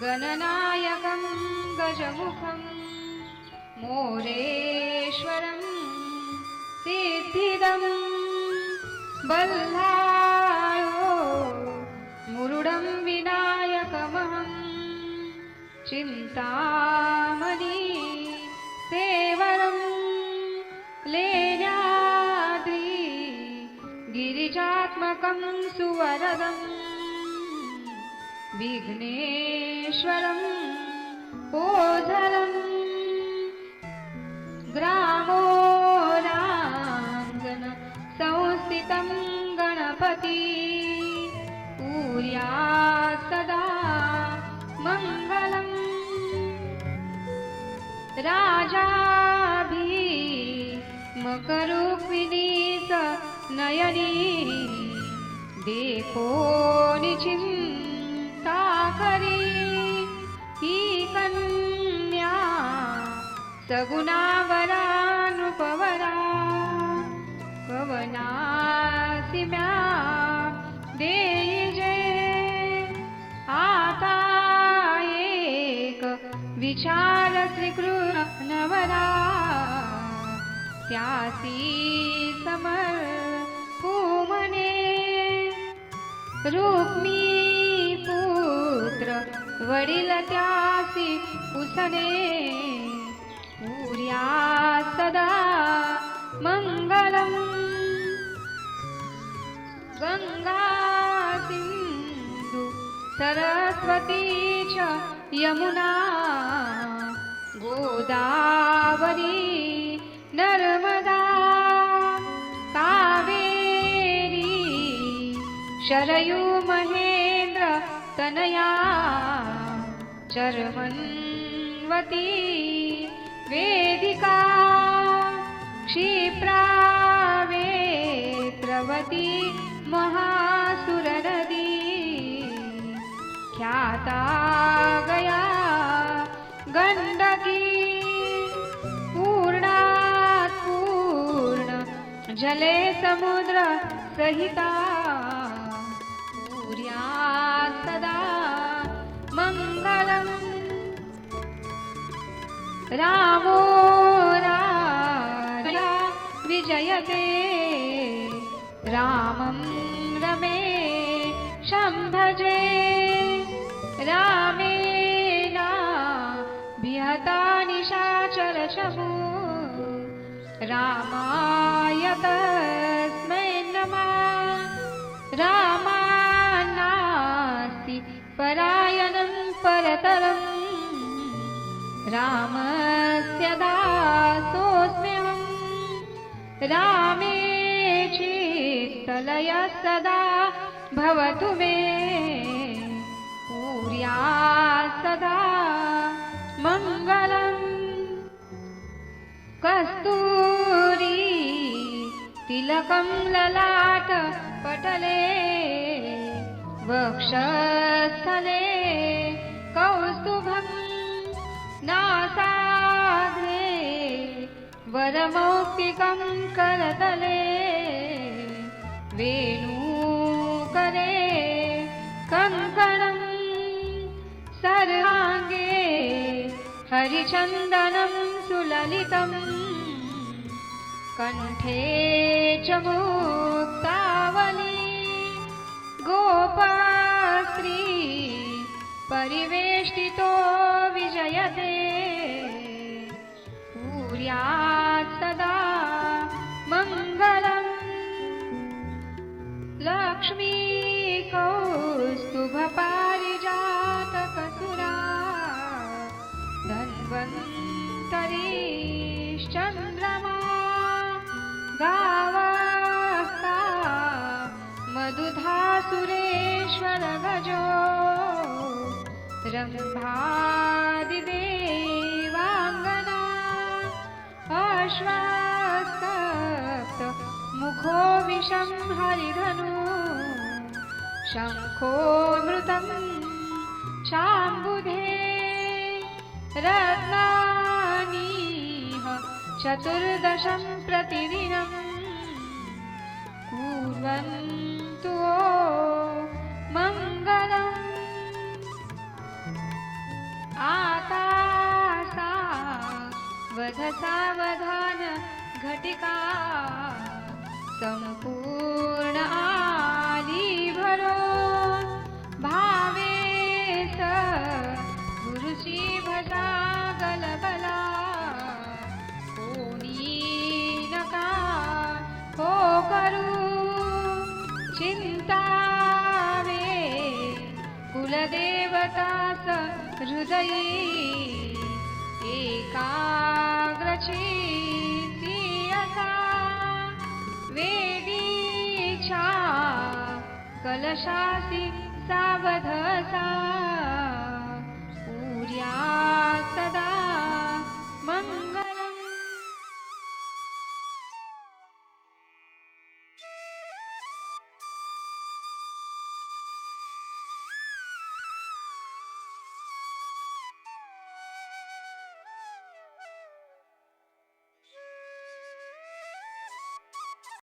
गणनायकं गजमुखं मोरेश्वरं सिद्धिदं बल्लायो मुरुडं विनायकमहं चिन्तामणि सेवरं लेण्याद्रि गिरिजात्मकं सुवरदम् विघ्नेश्वरम् ओझरम् ग्रामोराङ्गन संस्थितं गणपति। पूर्या सदा मङ्गलम् राजाभि मकरुक्मिणी स नयनी। देखो चिंता करी ही कन्या सगुणावरानुपवरा पवनासिम्या देई जय आता एक विचार श्रीकृष्णवरा त्यासी समर पुमने रुक्मी वडील त्यासी उसने पुर्या सदा मङ्गलम् गङ्गा सिन्धु सरस्वती च यमुना. गोदावरी नर्मदा. कावेरी शरयू महे. तनया चर्मन्वती वेदिका क्षिप्रा वेत्रवती महासुरनदी ख्याता गया गण्डकी पूर्णात् पूर्ण जले समुद्र सहिता रामो राजा विजयते। रामं रमे शम्भजे। रामेणा विहता निशाचरशमु रामाय तस्मै नमः। रामान्नास्ति परायणं परतरम् रामस्य दासोऽस्म्यहम् रामे चित्तलय सदा भवतु मे। पूर्या सदा मङ्गलम्। कस्तूरी तिलकं ललाट पटले। वक्षस्थले वरमौक्तिकं करतले। वेणुकरे कङ्कणम् सर्वाङ्गे हरिचन्दनं सुललितम्। कण्ठे च मुक्तावली गोपास्त्री परिवेष्टितो विजयते। पूर्यात् सदा मङ्गलम्। लक्ष्मी कौस्तुभपारिजातकसुरा धन्वन्तरीश्चन्द्रमा गावस्ता मधुधासुरेश्वर गजो श्वासप्त मुखो विषं हरिधनु शङ्खोमृतं शाम्बुधे रत्नानीह चतुर्दशं प्रतिदिनं। कुर्वन्तु मङ्गलम् आता वधसा वधा घटिका संपूर्ण आली भरो भावे स गुरुची भजा गलबला कोणी नका हो करू चिंतावे. कुलदेवतास हृदयी एका कलशासी सावधसा